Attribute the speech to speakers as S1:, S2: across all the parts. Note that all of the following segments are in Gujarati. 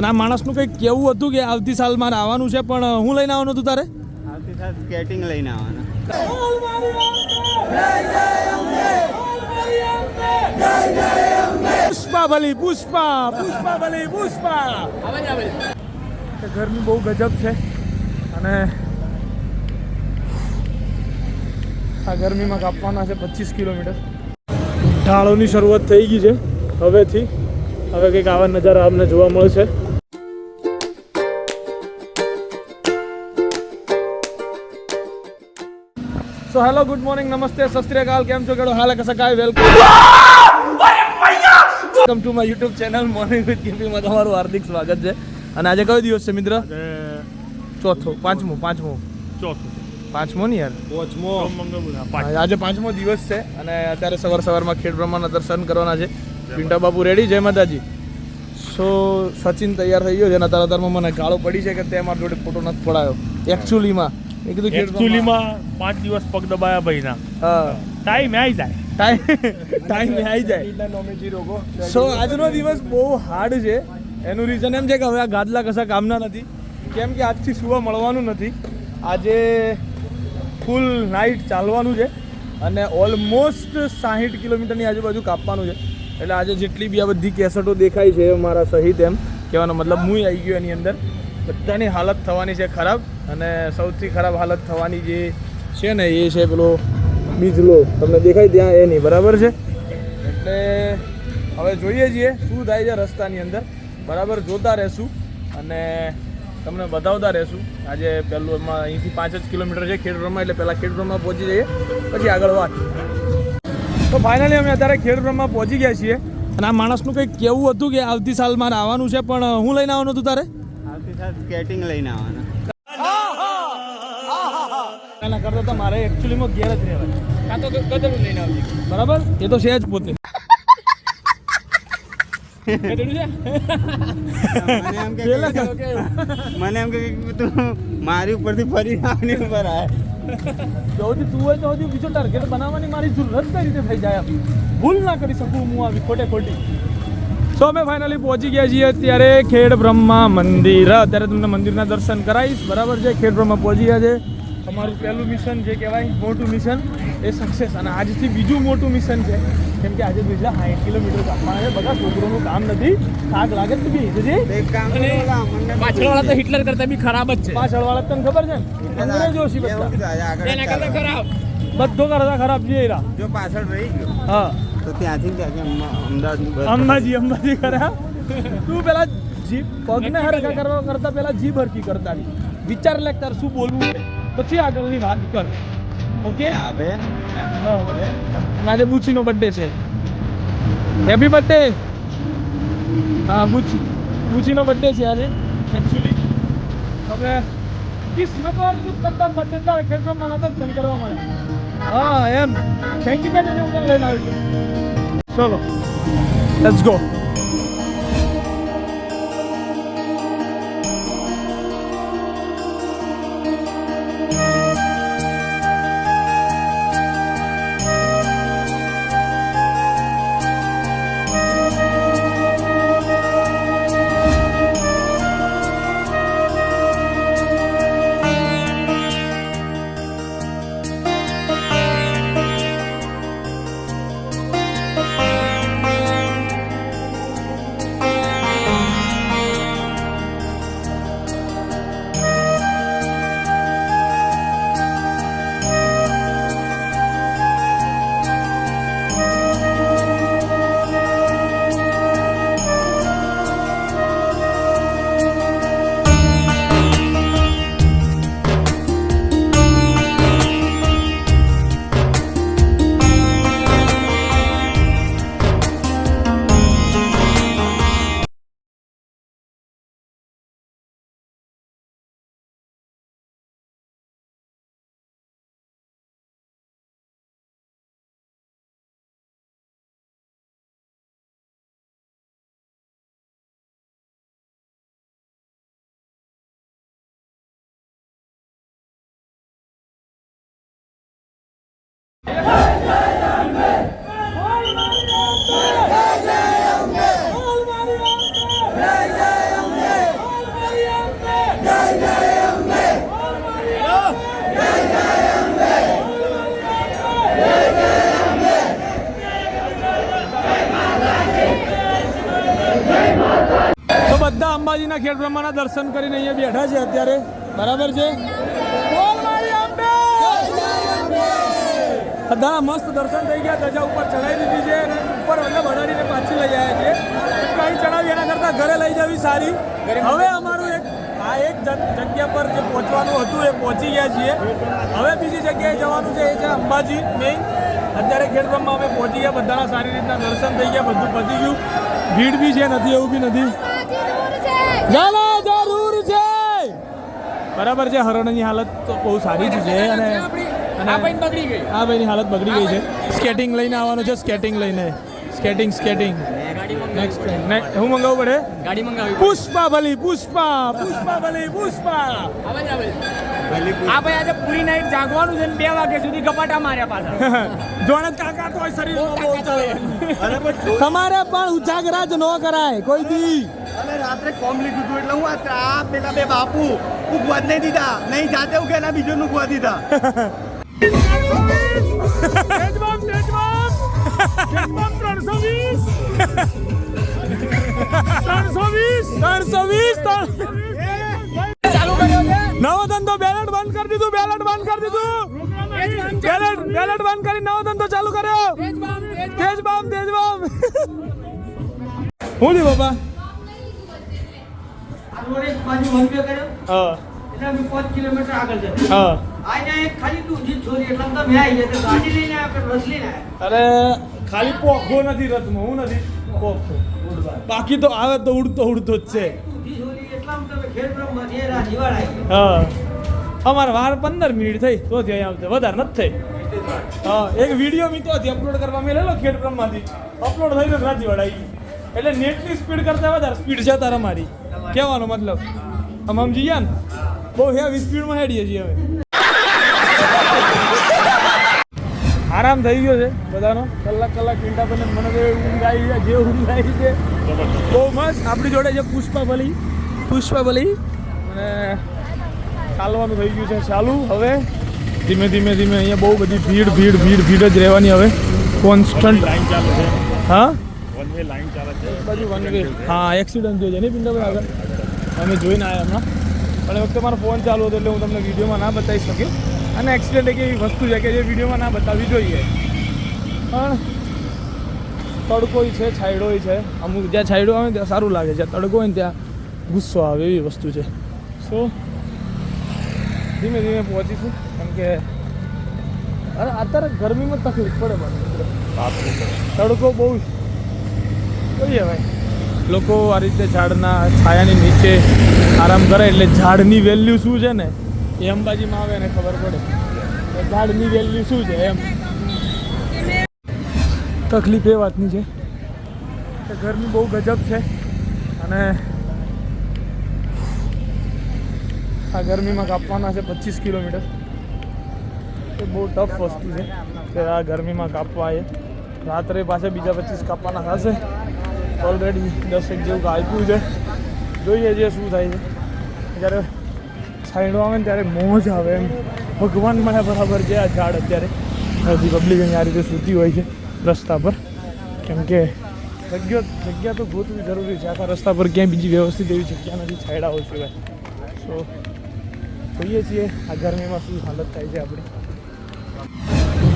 S1: અને આ માણસનું કંઈક કેવું હતું કે આવતી સાલ મારે આવવાનું છે પણ હું લઈને આવવાનું હતું તારે?
S2: આવતી સાલ સ્કેટિંગ લઈને આવવાનું.
S1: પુષ્પા ભલી પુષ્પા પુષ્પા ભલી પુષ્પા. તો ગરમી બહુ ગજબ છે અને આ ગરમીમાં કાપવાના છે પચીસ કિલોમીટર. ઢાળોની શરૂઆત થઈ ગઈ છે હવેથી. હવે કંઈક આવા નજારા આપને જોવા મળશે. સો હેલો ગુડ મોર્નિંગ નમસ્તે સસ્ત્રીયકાલ કેમ છો કેડો હાલ કસા કાય welcome welcome to my YouTube channel morning with ગીપીમાં તમારું હાર્દિક સ્વાગત છે. અને આજે કયો દિવસ છે મિત્ર? ચોથો પાંચમો પાંચમો.
S3: ચોથું
S1: પાંચમો ને યાર?
S3: પાંચમો.
S1: આજે પાંચમો દિવસ છે અને અત્યારે સવાર સવારમાં ખેડ બ્રહ્માના દર્શન કરવાના છે. પિંટા બાપુ રેડી જય માતાજી. સો સચિન તૈયાર થઈ ગયો છે અને અત્યારે તારમાં મને ગાળો પડી છે કે તે મારા જોડે ફોટો નથી પડાયો. એકચ્યુઅલીમાં મેં કીધું બ્રહ્મા-
S3: પાંચ દિવસ પગ દબાયા ભાઈના.
S1: હા.
S3: ટાઈમ આવી જાય.
S1: ટાઈમ ટાઈમ આવી જાય. સો આજનો દિવસ બહુ હાર્ડ છે. એનું રીઝન એમ છે કે હવે આ ગાદલા કશા કામના નથી. કેમ કે આજથી સુવા મળવાનું નથી. આજે ફૂલ નાઇટ ચાલવાનું છે અને ઓલમોસ્ટ સાહીઠ કિલોમીટરની આજુબાજુ કાપવાનું છે. એટલે આજે જેટલી બી આ બધી કેસેટો દેખાય છે મારા સહિત એમ કહેવાનો મતલબ હું આવી ગયો એની અંદર. બધાની હાલત થવાની છે ખરાબ અને સૌથી ખરાબ હાલત થવાની જે છે ને એ છે પેલો બીજલો. તમને દેખાય ત્યાં એની બરાબર છે? એટલે હવે જોઈએ છીએ શું થાય છે રસ્તાની અંદર. બરાબર જોતા રહેશું અને તમને બતાવતા રહેશું. આજે પહેલું એમાં અહીંથી પાંચ જ કિલોમીટર છે ખેડબ્રહ્મા એટલે પહેલાં ખેડબ્રહ્મા પહોંચી જઈએ. પછી આગળ વાત. તો ફાઇનલી અમે અત્યારે ખેડબ્રહ્મા પહોંચી ગયા છીએ. અને આ માણસનું કંઈક કેવું હતું કે આવતી સાલ મારે આવવાનું છે, પણ હું લઈને આવવાનું હતું તારે?
S2: સ્કેટિંગ લઈને આવવાના.
S1: કરતાં તો મારે એકચ્યુઅલીમાં ઘેર જ રહેવાય કાં તો ગધેડું લઈને આવજે. બરાબર? એ તો છે જ પોતે.
S2: મને એમ કે તું મારી ઉપરથી ફરી આવની ઉપર આવે
S1: જો તું હોય તો બીજો ટાર્ગેટ બનાવવાની મારી જરૂરત કઈ રીતે થઈ જાય ભૂલ ના કરી શકું હું આવી ખોટે ખોટી. તો અમે ફાઇનલી પહોંચી ગયા છીએ અત્યારે ખેડ બ્રહ્મા મંદિર. અત્યારે તમને મંદિરના દર્શન કરાવીશ. બરાબર છે ખેડ બ્રહ્મા પહોંચી ગયા છે. તમારું પહેલું મિશન જે કહેવાય મોટું મિશન એ સક્સેસ અને આજથી બીજું મોટું મિશન છે કેમ કે આજે બીજા સાઠ કિલોમીટર કાપવાના છે. બધા છોકરોનું કામ નથી. થાક લાગે તો બી
S4: પાછળવાળા તો હિટલર કરતા બી ખરાબ જ છે.
S1: પાછળવાળા તને ખબર છે ને? અંગ્રેજો
S2: છે
S1: બધા.
S4: એના કરતા ખરાબ.
S1: બધો કરતા ખરાબ છે એરા.
S2: જો પાછળ રહી ગયો.
S1: હા.
S2: તો ત્યાંથી ત્યાંથી અમદાવાદ
S1: અંબાજી અંબાજી કર્યા તું પેલા જીભ પગને હરખા કરવા કરતા પેલા જીભ હરખી કરતા. વિચાર લે તાર શું બોલવું પછી આગળની વાત કર. ઓકે?
S2: આવે.
S1: આજે બુચીનો બર્થડે છે. હેપી બર્થડે હા બુચી બુચીનો બર્થડે છે આજે. એકચ્યુઅલી હવે કિસ્મત વાળું કરતા બર્થડે કે મને હતા જ કરવા મળે. હા એમ થેન્ક યુ બેટા હું તને લઈને આવી ચલો લેટ્સ ગો બધા અંબાજીના ખેડ બ્રહ્માના દર્શન કરીને અહીંયા બેઠા છે અત્યારે. બરાબર છે? બધાના મસ્ત દર્શન થઈ ગયા ધજા ઉપર ચડાવી દીધી છે અને ઉપર મતલબ અડાડીને પાછી લઈ આવ્યા છે કંઈ ચડાવી એના કરતાં ઘરે લઈ જવી સારી. હવે અમારું એક આ એક જ- જગ્યા પર જે પહોંચવાનું હતું એ પહોંચી ગયા છીએ. હવે બીજી જગ્યાએ જવાનું છે એ છે અંબાજી મેઇન અત્યારે ખેડબ્રહ્મા અમે પહોંચી ગયા બધાના સારી રીતના દર્શન થઈ ગયા બધું પતી ગયું. ભીડ બી છે નથી એવું બી નથી. ચાલો જરૂર છે. બરાબર છે હરણની હાલત તો બહુ સારી જ છે અને અને
S4: આ ભાઈ બગડી ગઈ?
S1: આ ભાઈની હાલત બગડી ગઈ છે. સ્કેટિંગ લઈને આવવાનું છે સ્કેટિંગ લઈને. સ્કેટિંગ સ્કેટિંગ નેક્સ્ટ હું મંગાવવું પડે?
S4: ગાડી મંગાવી
S1: પુષ્પા ભલી પુષ્પા પુષ્પા ભલી પુષ્પા.
S4: આવે આવે આ ભાઈ આજે પૂરી નાઈટ જાગવાનું છે ને બે વાગ્યા સુધી કપાટા માર્યા પાછા.
S1: જોણે કાકા તો શરીર બહુ ચાલે તમારે પણ ઉજાગરા જ ન કરાય કોઈ દી.
S2: અમે રાત્રે કોમ લીધું હતું એટલે હું આ આ પેલા બે બાપુ ઉગવા જ નહીં દીધા. નહીં જાતે ઉગે એના બીજો ઉગવા દીધા.
S1: તેજવામ તેજવામ તેજવામ ત્રણસો વીસ ત્રણસો વીસ વીસ નવો ધંધો બેલેટ બંધ કરી દીધું બેલેટ બંધ કરી દીધું બેલેટ બેલેટ બંધ કરી નવો ધંધો ચાલુ કર્યો તેજબામ તેજબામ હું લી
S5: બાપા
S1: હા
S5: એટલે પાંચ કિલોમીટર આગળ જતા
S1: હા અરે ખાલી પોખો નથી રથમાં હું નથી પોખો બાકી તો આવે તો ઉડતો ઉડતો જ છે. હા. અમારે વાર પંદર મિનિટ થઈ તો ત્યાં આવશે. વધારે નથી થઈ. હા એક વીડિયો મેં તો અપલોડ કરવા મેં લેલો ખેડ બ્રહ્માથી અપલોડ થઈને રાતી વડાઈ એટલે નેટની સ્પીડ કરતાં વધારે સ્પીડ છે તારા મારી કહેવાનો મતલબ. આમ સમજી ગયા ને? બહુ હેવી સ્પીડમાં હેડીએ છીએ હવે આરામ થઈ ગયો છે બધાનો. કલાક કલાક મિનિટા બને મને તો ઊંઘ આવી છે જે ઊંઘ આવી છે બહુ મસ્ત. આપણી જોડે છે પુષ્પા ભલી પુષ્પા ભલી અને ચાલવાનું થઈ ગયું છે ચાલુ. હવે ધીમે ધીમે ધીમે અહીંયા બહુ બધી ભીડ ભીડ ભીડ ભીડ જ રહેવાની હવે. કોન્સ્ટન્ટ
S3: લાઈન ચાલે છે
S1: હા?
S3: વન વે લાઈન ચાલે છે
S1: બાજુ વન વે હા એક્સિડન્ટ થયો છે નહીં પિંડાભાઈ આગળ. અમે જોઈને આવ્યા હમણાં. પણ વખતે મારો ફોન ચાલુ હતો એટલે હું તમને વિડીયોમાં ના બતાવી શક્યો અને એક્સિડન્ટ એક એવી વસ્તુ છે કે જે વિડીયોમાં ના બતાવવી જોઈએ. પણ તડકોય છે છાંયડોય છે. અમુક જ્યાં છાંયડો આવે ત્યાં સારું લાગે છે. તડકો હોય ને ત્યાં ગુસ્સો આવે એવી વસ્તુ છે. સો ધીમે ધીમે પહોંચીશું. કેમ કે અરે અત્યારે ગરમીમાં તકલીફ પડે મને. તડકો બહુ કહીએ ભાઈ. લોકો આ રીતે ઝાડના છાયાની નીચે આરામ કરે એટલે ઝાડની વેલ્યુ શું છે ને? એ અંબાજીમાં આવે ને ખબર પડે. ઝાડની વેલ્યુ શું છે એમ. તકલીફ એ વાતની છે કે ગરમી બહુ ગજબ છે અને આ ગરમીમાં કાપવાના છે પચીસ કિલોમીટર. એ બહુ ટફ વસ્તુ છે કે આ ગરમીમાં કાપવા એ. રાત્રે પાસે બીજા પચીસ કાપવાના થશે. ઓલરેડી દસેક જેવું આપ્યું છે. જોઈએ જે શું થાય છે. જ્યારે છાંયડો આવે ને ત્યારે મોજ આવે એમ. ભગવાન મળ્યા બરાબર છે આ ઝાડ અત્યારે. બધી પબ્લિક અહીંયા આ રીતે સૂતી હોય છે રસ્તા પર. કેમ કે જગ્યા જગ્યા તો ગોતવી જરૂરી છે. આખા રસ્તા પર ક્યાંય બીજી વ્યવસ્થિત એવી જગ્યા નથી, છાંયડાઓ સિવાય. સો જોઈએ છીએ આ ગરમીમાં શું હાલત થાય છે આપણી.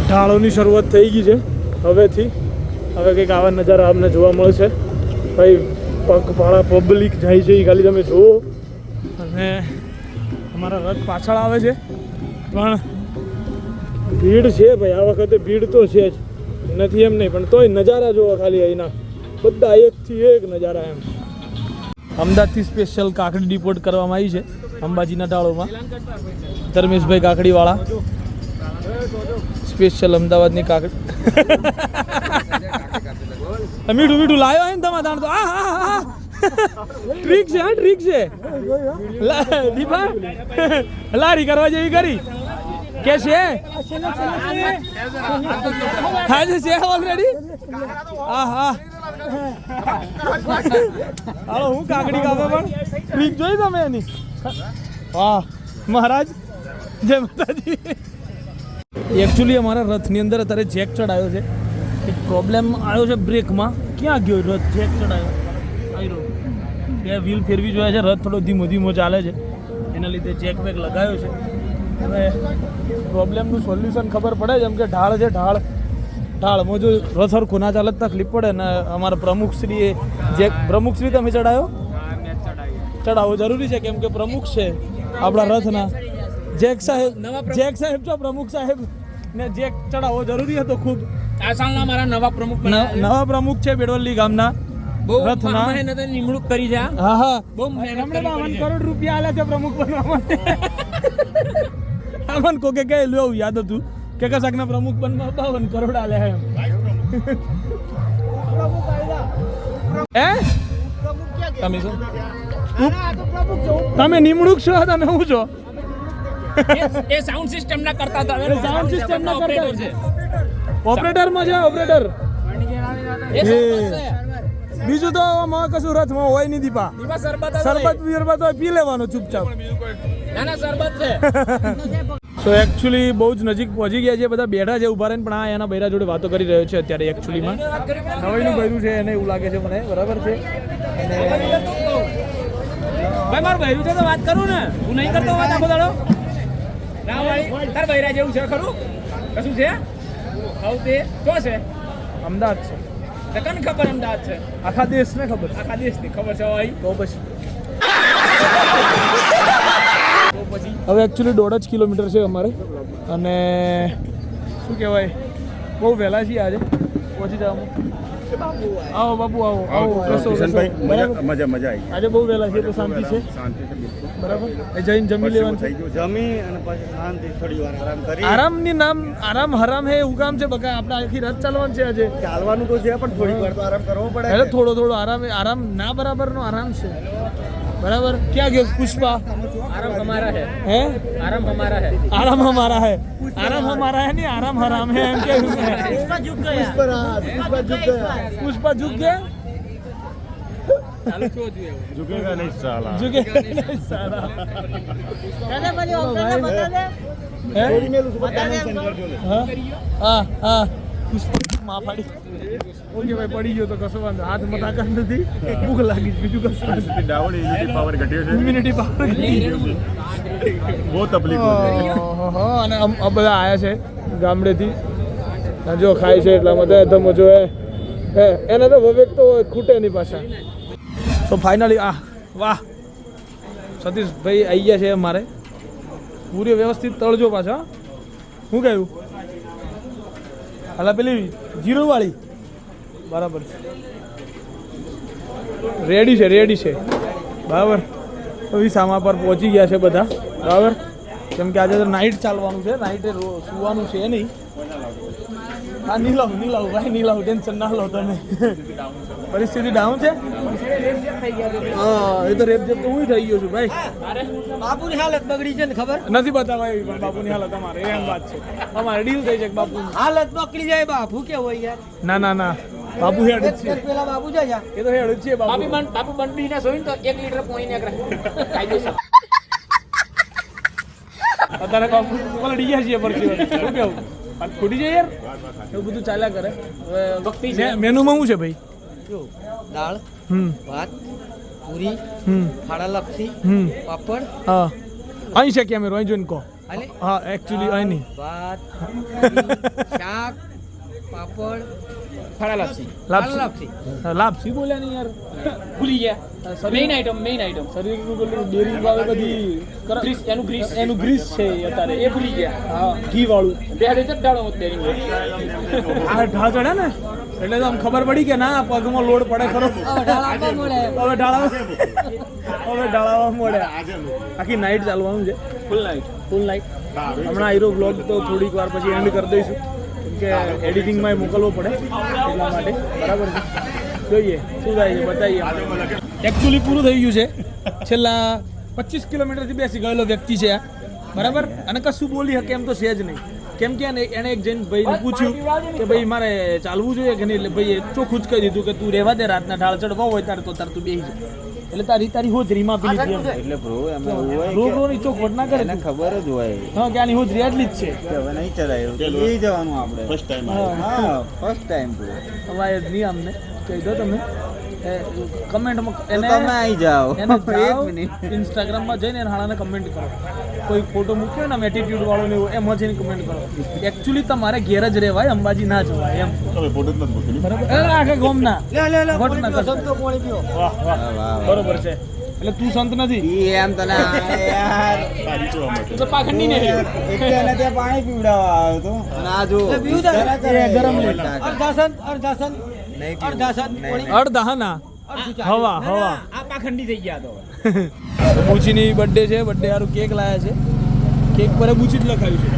S1: ઢાળોની શરૂઆત થઈ ગઈ છે હવેથી. હવે કંઈક આવા નજારા અમને જોવા મળશે. ભાઈ, પગપાળા પબ્લિક જાય છે એ ખાલી તમે જુઓ. અને અમારા રથ પાછળ આવે છે. પણ ભીડ છે ભાઈ. આ વખતે ભીડ તો છે જ. નથી એમ નહીં, પણ તોય નજારા જોવા ખાલી અહીંના. બધા એકથી એક નજારા એમ. અમદાવાદથી સ્પેશિયલ કાકડી ડિપોર્ટ કરવામાં આવી છે, અંબાજીના ટાળોમાં ધર્મેશભાઈ કાકડીવાળા. સ્પેશિયલ અમદાવાદની કાકડી. મીઠું મીઠું લાવ્યો હે ને તમે તાણ તો આ હા હા ટ્રીક છે, હા, ટ્રીક છે. દીપા, લારી કરવા જેવી કરી. કે છે? હાજર છે ઓલરેડી હા હા હાલો, હું કાકડી કાપે પણ ટ્રીક જોઈ તમે એની? વાહ, મહારાજ, જય માતાજી. એકચ્યુઅલી અમારા રથની અંદર અત્યારે જેક ચડાયો છે. એક પ્રોબ્લેમ આવ્યો છે બ્રેકમાં. ક્યાં ગયો રથ? જેક ચડાયો. આવ્યો બે વ્હીલ ફેરવી જોયા છે. રથ થોડો ધીમો ધીમો ચાલે છે. એના લીધે ચેક બેક લગાવ્યો છે. હવે પ્રોબ્લેમનું સોલ્યુશન ખબર પડે જેમ કે ઢાળ છે ઢાળ. ઢાળમાં જો રથ સરખું ના ચાલે તકલીફ પડે. ને અમારા પ્રમુખશ્રીએ જે પ્રમુખશ્રી તમે ચડાયો? ચડાવવો જરૂરી છે કેમ કે પ્રમુખ છે આપણા રથના. જેક સાહેબ જેક સાહેબ છો પ્રમુખ સાહેબ. ને જેક ચડાવવો જરૂરી હતો ખૂબ
S4: આસામના મારા નવા પ્રમુખ
S1: નવા પ્રમુખ છે બેડવલ્લી ગામના.
S4: બહુ
S1: રથના.
S4: નિમણૂક કરી છે
S1: હા? હા
S4: બહુ મહેનત.
S1: કરોડ રૂપિયા આલે છે પ્રમુખ બનવા માટે. અમન કોકે કહેલું એવું યાદ હતું? કે કશાકના પ્રમુખ બનવા બાવન કરોડ આલે એમ. હે? તમે શું તમે નિમણૂક છો તમે શું છો?
S4: એ- સાઉન્ડ સિસ્ટમ ના કરતા હતા
S1: એ ના
S4: ઓપરેટર છે.
S1: ઓપરેટરમાં છે ઓપરેટર
S4: એ સરબત છે.
S1: બીજું તો માં કશું રથમાં હોય નહીં દીપા.
S4: સરબત.
S1: બીરબત હોય પી લેવાનો ચૂપચાપ.
S4: ના ના સરબત છે.
S1: સો એકચ્યુઅલી બહુ જ નજીક પહોંચી ગયા છે બધા બેઠા છે ઊભા રહીને પણ આ એના બૈરા જોડે વાતો કરી રહ્યો છે અત્યારે એકચ્યુઅલીમાં નવાઈનું બૈરું છે એને એવું લાગે છે મને બરાબર છે?
S4: ભાઈ મારું બૈરું છે તો વાત કરું ને. હું નહીં કરતો વાત આખો દાડો. ના ભાઈ તાર બૈરા જેવું છે ખરું? કશું છે? હવ તે. તો છે?
S1: અમદાવાદ છે.
S4: તો કન ખબર અમદાવાદ છે?
S1: આખા દેશને ખબર
S4: આખા દેશની ખબર છે ભાઈ.
S1: તો પછી? હવે એકચ્યુઅલી દોઢ જ કિલોમીટર છે અમારે. અને શું કહેવાય? બહુ વહેલા છીએ આજે. પહોંચી જવામાં આવો બાબુ આવો આવો રસો
S3: મજા મજા આવી.
S1: આજે બહુ વહેલા છે તો શાંતિ છે?
S3: શાંતિ
S1: બરાબર? બકા આપણે આખી રાત ચાલવાનું છે આજે.
S2: ચાલવાનું
S1: થોડો થોડો આરામ આરામ ના બરાબરનો આરામ છે. બરાબર? ક્યાં ગયો? પુષ્પા?
S4: આરામ હમારા હે.
S1: હે?
S4: આરામ હમારા હે.
S1: આરામ હમારા હે. आराम हमारा है नहीं आराम हराम है एम
S2: के
S1: पुष्पा झुक गया
S4: पुष्पा
S3: झुक झुक गया
S1: झुकेगा नहीं साला
S2: झुकेगा नहीं साला दादा भले ऑप्शन
S1: बता दे बता दे માં પાડી ઓકે ભાઈ પડી ગયો તો કશો વાંધો. હાથ મતાકત નથી. ભૂખ લાગી બીજું કશું નથી.
S3: ડાવડ ઇમ્યુનિટી પાવર ઘટ્યો છે
S1: ઇમ્યુનિટી પાવર
S3: બહુ તકલીફ છે.
S1: અને આ બધા આયા છે ગામડેથી. જો ખાય છે એટલા માટે ધમો જો હે હે એને તો વિવેક તો ખૂટે નહીં પાછા. તો ફાઇનલી આ વાહ. સતીશભાઈ આવી ગયા છે અમારે. પૂરી વ્યવસ્થિત તળજો પાછા. શું કહ્યું? હાલા પેલી જીરો વાળી બરાબર છે. રેડી છે રેડી છે. બરાબર. તો સામા પર પહોંચી ગયા છે બધા. બરાબર. કેમ કે આજે તો નાઇટ ચાલવાનું છે નાઇટે સુવાનું છે નહીં. હા, નહીં લાવું નહીં લાવું, ભાઈ, નહીં લાવું, ટેન્શન ના લો તમે. પરિસ્થિતિ ડાઉન છે? હા એ તો રેપજેપ તો હું થઈ ગયો છું ભાઈ.
S5: બાપુની હાલત બગડી છે ને ખબર?
S1: નથી બતાવાય પણ બાપુની હાલત અમારે એમ વાત છે. અમારે ડીલ થઈ છે બાપુ
S5: હાલત બગડી જાય બાપુ હોય યાર?
S1: ના ના ના. બાપુ હેડ જ છે.
S5: એક પેલા બાપુ જાય
S1: એ તો હેડ જ છે
S4: બાપુ.
S1: બાપુ
S4: બંડી ને સોઈને તો એક લીટર પોણી ને
S1: અત્યારે પલડી ગયા છીએ પરથી શું કેવું? ખોટી યાર? એવું બધું ચાલ્યા કરે. હવે. મેનુમાં શું છે ભાઈ?
S5: દાળ
S1: હમ.
S5: ભાત પૂરી
S1: હમ.
S5: ફાડા લાપસી
S1: હમ.
S5: પાપડ.
S1: હા. અહીં છે કેમેરો અહીં જોઈને કહો. હા એકચ્યુઅલી અહીં
S5: ભાત શાક પાપડ.
S4: ફાડા લાપસી.
S1: લાપસી.
S5: લાપસી.
S1: લાપસી બોલ્યા નહીં યાર.
S4: ભૂલી ગયા. મેઇન આઈટમ મેઇન આઈટમ
S1: શરીરનું પેલું ડેરી ભાવે બધી.
S4: ગ્રીસ એનું ગ્રીસ.
S1: એનું ગ્રીસ છે અત્યારે.
S4: એ ભૂલી ગયા.
S1: હા. ઘી વાળું
S4: બે હાડે જ ડાળો મત ડેરી
S1: આ ઢા ચડે ને? એટલે તો આમ ખબર પડી કે ના પગમાં લોડ પડે ખરો.
S5: હવે ઢાળ
S1: હવે ઢાળા હવે ઢાળાવા મળે. આખી નાઇટ ચાલવાનું છે.
S4: ફૂલ નાઈટ
S1: ફૂલ નાઇટ હમણાં આયરો બ્લોગ તો થોડીક વાર પછી એન્ડ કરી દઈશું. કે એડિટિંગમાં મોકલવો પડે એટલા માટે. બરાબર જોઈએ, શું થાય છે, બતાવીએ એકચ્યુઅલી પૂરું થઈ ગયું છે. છેલ્લા પચીસ કિલોમીટરથી બેસી ગયેલો વ્યક્તિ છે આ. બરાબર? અને કશું બોલી શકે એમ તો છે જ નહીં. કેમ કે એને એક જઈને ભાઈને પૂછ્યું કે ભાઈ, મારે ચાલવું જોઈએ કે નહીં? એટલે ભાઈએ ચોખ્ખું જ કહી દીધું કે, તું રહેવા દે, રાતના ઢાળ ચડવા હોય, તારે તો તાર તું બેસી જા. એટલે તારી તારી હોજરીમાં પેલી હતી એમ.
S6: એટલે બ્રો એમાં હોય
S1: બ્રો બ્રો ની ચોખવટ ના કરે
S6: એને ખબર જ હોય.
S1: હા કે આની હોજરી આટલી જ છે.
S6: હવે નહીં ચલાય તો લઈ જવાનું આપણે.
S3: ફર્સ્ટ ટાઈમ
S1: હા.
S6: હા ફર્સ્ટ ટાઈમ બ્રો
S1: અવાય જ નહીં અમને કહી દો તમે. કમેન્ટમાં
S6: એને તમે આવી જાઓ.
S1: એને
S6: એક
S1: જાઓ
S6: મિનિટ.
S1: ઇન્સ્ટાગ્રામમાં જઈને હાણાને કમેન્ટ કરો. કોઈ ફોટો મૂક્યો ને એટીટ્યુડ વાળો ને એમ જઈને કમેન્ટ કરો. એકચ્યુઅલી તમારે ઘેર જ રહેવાય અંબાજી ના જવાય એમ.
S3: તમે ફોટો જ નથી મૂક્યો
S1: બરાબર? એ ગોમ ના
S2: લે લે લે
S1: વટ ના.
S2: સંતો પાણી પીઓ.
S1: વાહ વાહ. બરોબર છે. એટલે તું સંત નથી?
S6: એમ તને યાર.
S1: તું તો પાખંડી ને
S6: એટલે એને ત્યાં પાણી પીવડાવવા આવ્યો તો ના જો.
S2: લે, પીવું તારે?
S6: જરા કરે
S1: એ ગરમ લે.
S2: અર્ધાસન અર્ધાસન.
S1: અડધા ના. હવા હવા.
S4: આ પાખંડી થઈ ગયા તો.
S1: બુચીની બર્થડે છે બર્થડે સારું કેક લાયા છે. કેક પર બુચી જ લખાયું છે.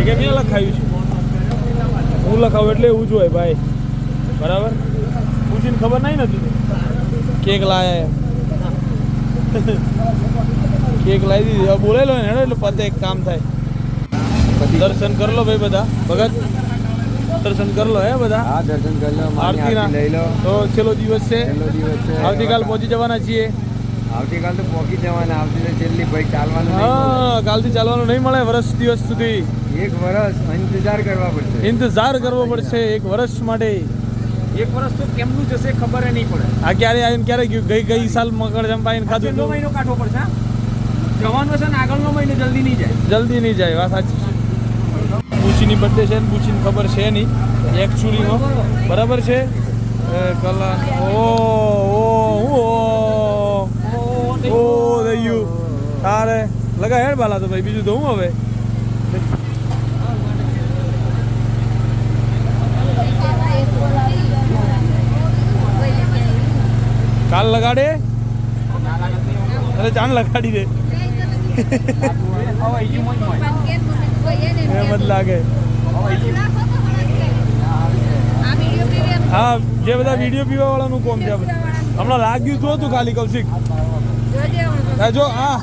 S1: એ કેમ લખાયું છે? હું લખાવું એટલે એવું જ હોય ભાઈ. બરાબર? બુચીને ખબર નહીં નથી કેક લાયા એમ. કેક લાવી દીધી. બોલેલો ને હેડો એટલે પતે એક કામ થાય. દર્શન કરી લો ભાઈ બધા. ભગત દર્શન કરી લો હે બધા?
S6: હા દર્શન કરી લો
S1: આરતીના.
S6: આરતી લઈ લો.
S1: તો છેલ્લો દિવસ છે.
S6: છેલ્લો દિવસ છે.
S1: આવતીકાલ પહોંચી જવાના છીએ.
S6: આવતીકાલ તો પહોંચી જવાના. આવતી છેલ્લી ભાઈ ચાલવાનું નહીં
S1: હા કાલથી ચાલવાનું નહીં મળે વર્ષ દિવસ સુધી.
S6: એક વર્ષ ઇંતજાર કરવા પડશે.
S1: ઇંતજાર કરવો પડશે એક વર્ષ માટે.
S4: એક વર્ષ તો કેમનું જશે ખબર નહીં પડે.
S1: આ ક્યારે આવીને ક્યારે ગયું? ગઈ ગઈ સાલ મકર જંપાઈને ખાધું.
S4: મહિનો કાઢવો પડશે જવાનું જવાનો છે ને આગળનો મહિનો જલ્દી નહીં જાય.
S1: જલ્દી નહીં જાય વાત સાચી. છે બુચીની બર્થડે છે ને બુચીની ખબર છે નહીં. એકચ્યુઅલીમાં બરાબર છે? કલા ઓ ઓ ઓ. ઓ દયું તારે. લગા હેડ બાલા તો ભાઈ. બીજું તો હું હવે? કાલ લગાડે? અરે ચાંદ લગાડી દે. એમ જ લાગે. હા, જે બધા વીડિયો પીવા વાળાનું કોમ છે. હમણાં લાગ્યું તો હતું ખાલી કૌશિક. હા, જો, હા.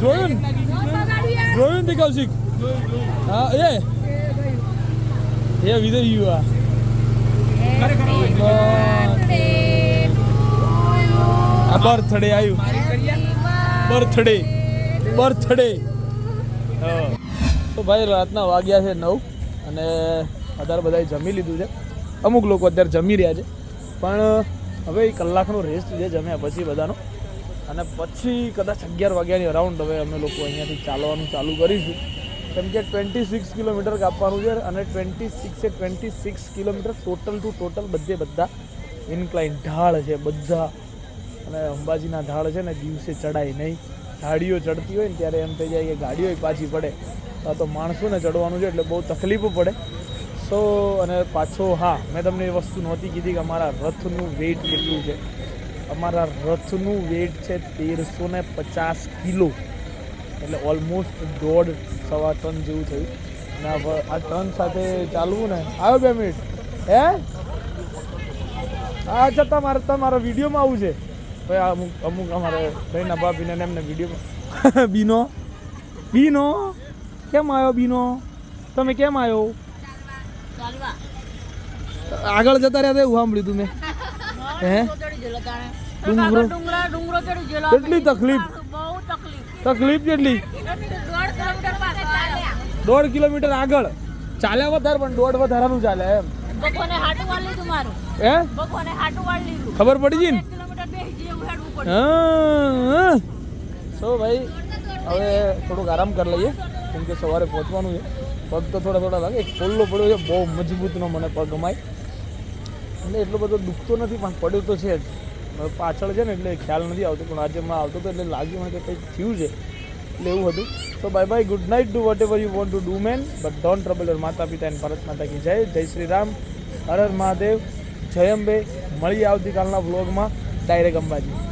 S1: જોયું જોયું ને કૌશિક? હા, એ. એ વિદય યુ આ આ બર્થડે આવ્યું બર્થડે. બર્થડે. તો ભાઈ રાતના વાગ્યા છે નવ અને અત્યારે બધાએ જમી લીધું છે. અમુક લોકો અત્યારે જમી રહ્યા છે. પણ હવે એ કલાકનો રેસ્ટ છે જમ્યા પછી બધાનો. અને પછી કદાચ અગિયાર વાગ્યાની અરાઉન્ડ હવે અમે લોકો અહીંયાથી ચાલવાનું ચાલુ કરીશું. કેમ કે ટ્વેન્ટી સિક્સ કિલોમીટર કાપવાનું છે અને twenty સિક્સે twenty six kilometre total to total બધે બધા ઇન્ક્લાઇન ઢાળ છે, બધા. અને અંબાજીના ઢાળ છે ને, દિવસે ચડાય નહીં. ગાડીઓ ચડતી હોય ને ત્યારે એમ થઈ જાય કે ગાડીઓ પાછી પડે. કાં તો માણસોને ચડવાનું છે એટલે બહુ તકલીફો પડે. સો અને પાછો હા, મેં તમને એ વસ્તુ નહોતી કીધી કે અમારા રથનું વેઇટ કેટલું છે. અમારા રથનું વેઇટ છે તેરસો ને પચાસ કિલો. એટલે ઓલમોસ્ટ દોઢ સવા ટન જેવું થયું. અને આ ટન સાથે ચાલવું ને આવ્યો બે મિનિટ. હે? હા અચ્છા તમારે તમારા વિડીયોમાં આવું છે. ભાઈ અમુક અમુક અમારે ભાઈના ભાભીને એમને વીડિયો બીનો? બીનો? કેમ આવ્યો બીનો? તમે કેમ આવ્યો? આગળ જતા રહ્યા એવું સાંભળ્યું તું મેં. હે? ડુંગરો કેટલી તકલીફ?
S7: તકલીફ.
S1: તકલીફ કેટલી?
S7: દોઢ કિલોમીટર
S1: આગળ. ચાલ્યા વધારે પણ દોઢ વધારાનું ચાલે એમ.
S7: બકોને હાટું વાળ લીધું મારું.
S1: હે?
S7: બકોને હાટું વાળ લીધું.
S1: ખબર પડી ગઈ ને
S7: એક કિલોમીટર બેસી જઈએ એવું હેડવું પડ્યું
S1: હા સો ભાઈ, હવે થોડુંક આરામ કરી લઈએ, કેમ કે સવારે પહોંચવાનું છે. પગ તો થોડા થોડા લાગે ફોલ્લો પડ્યો છે, બહુ મજબૂતનો મને પગ ગમાય. એટલે એટલો બધો દુખતો નથી, પણ પડ્યો તો છે જ. પાછળ છે ને, એટલે ખ્યાલ નથી આવતો, પણ આજે હમણાં આવતો તો, એટલે લાગ્યું મને કે કંઈક થયું છે. એટલે એવું હતું. તો bye bye good night do whatever you want to do man but don't trouble your માતા પિતા એન્ડ ભારત માતા કી જય. જય શ્રી રામ. હર હર મહાદેવ. જય અંબે. મળીએ આવતીકાલના વ્લોગમાં ડાયરેક્ટ અંબાજી.